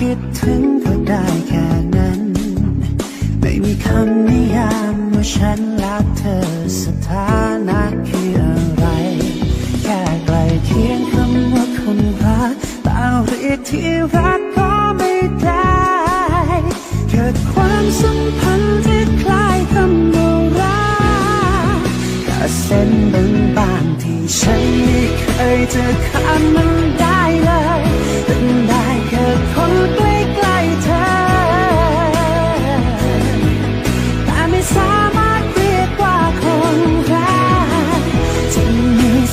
คิดถึงก็ได้แค่นั้น ไม่มีคำนิยามว่าฉันรักเธอสถานะคืออะไร แค่ใกลเคียงคำว่าคนรักต่เรียกที่รักก็ไม่ได้ เกิดความสัมพันธ์ที่คล้ายคำว่ารักแค่เส้นบางบางๆที่ฉันไม่เคยจะข้ามมันได้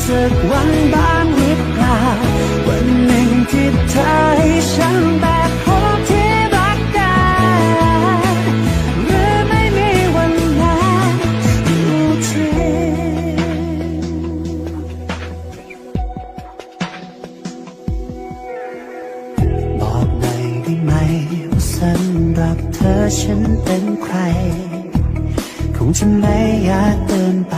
สักวันบ้างหรือเปล่าวันหนึ่งที่เธอให้ฉันแบบคนที่รักกันหรือไม่มีวันนั้นอยู่จริงบอกหน่อยได้ไหมว่าสำหรับเธอฉันเป็นใคร คงจะไม่อยากเดินไป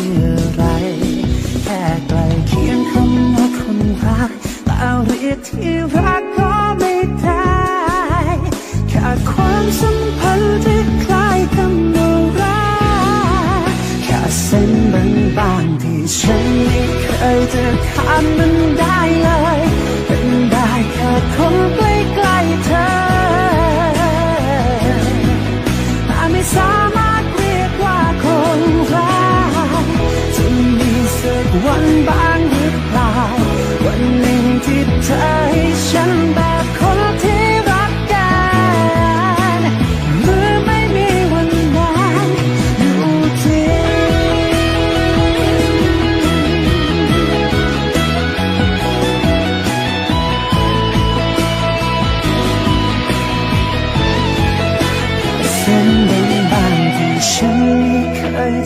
อ ไม่เคยจะข้ามมันได้เลยเป็นได้แค่คน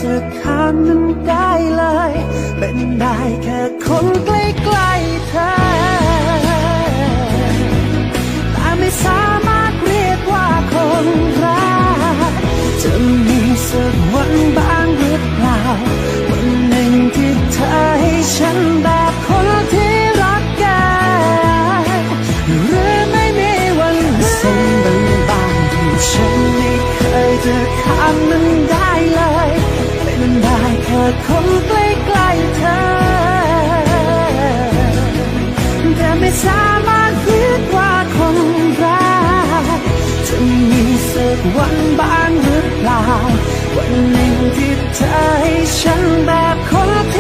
จะข้ามมันได้เลย เป็นได้แค่คนใกล้ สามารถคิดว่าคนรักจะมีสักวันบ้างหรือเปล่า วันหนึ่งที่เธอให้ฉันแบบคน